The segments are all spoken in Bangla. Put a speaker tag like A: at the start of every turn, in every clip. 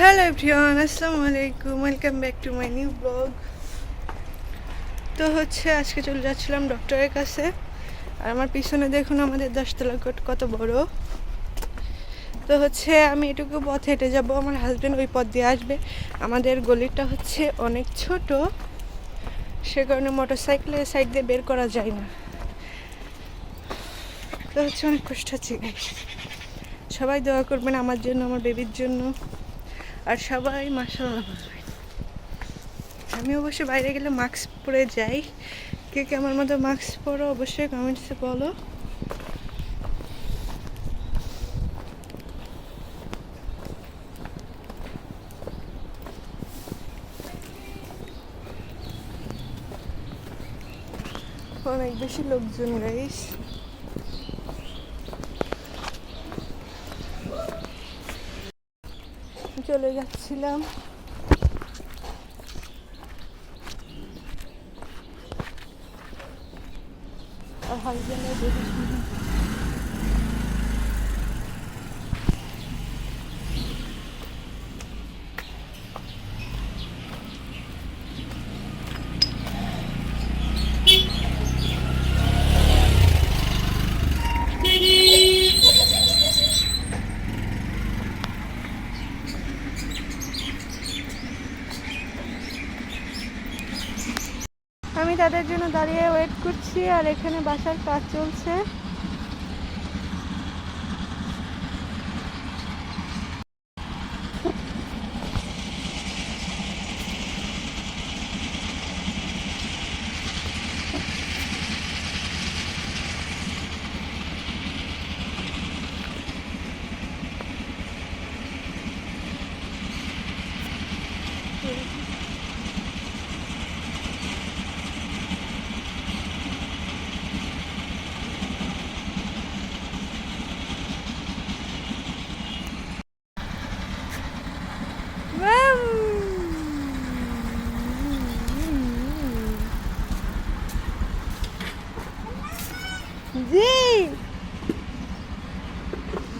A: হ্যালো এভরিওয়ান আসসালামু আলাইকুম welcome back to my new blog তো হচ্ছে আজকে চলে যাচ্ছিলাম ডক্টরের কাছে। আর আমার পিছনে দেখুন আমাদের দশতলা কোট কত বড়। তো হচ্ছে আমি এটুকু পথ হেঁটে যাব। আমার হাজব্যান্ড ওই পথ দিয়ে আসবে। আমাদের গলিটা হচ্ছে অনেক ছোট। সে কারণে মোটর সাইকেলের সাইড দিয়ে বের করা যায় না। তো হচ্ছে অনেক কষ্ট হচ্ছে সবাই দোয়া করবেন আমার জন্য, আমার বেবির জন্য। আর সবাই মাসাল্লাহ আমি অবশ্য বাইরে গেলে মাস্ক পরে যাই। কে কে আমার মতো মাস্ক পরো অবশ্যই কমেন্টসে বলো। অনেক বেশি লোকজন গাইস চলে যাচ্ছিলাম। আর হাজব্যান্ডের তাদের জন্য দাঁড়িয়ে ওয়েট করছি আর এখানে বাসার কাজ চলছে Thank you. জি।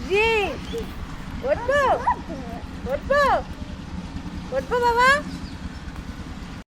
A: জি। উঠবো। উঠবো। উঠবো বাবা।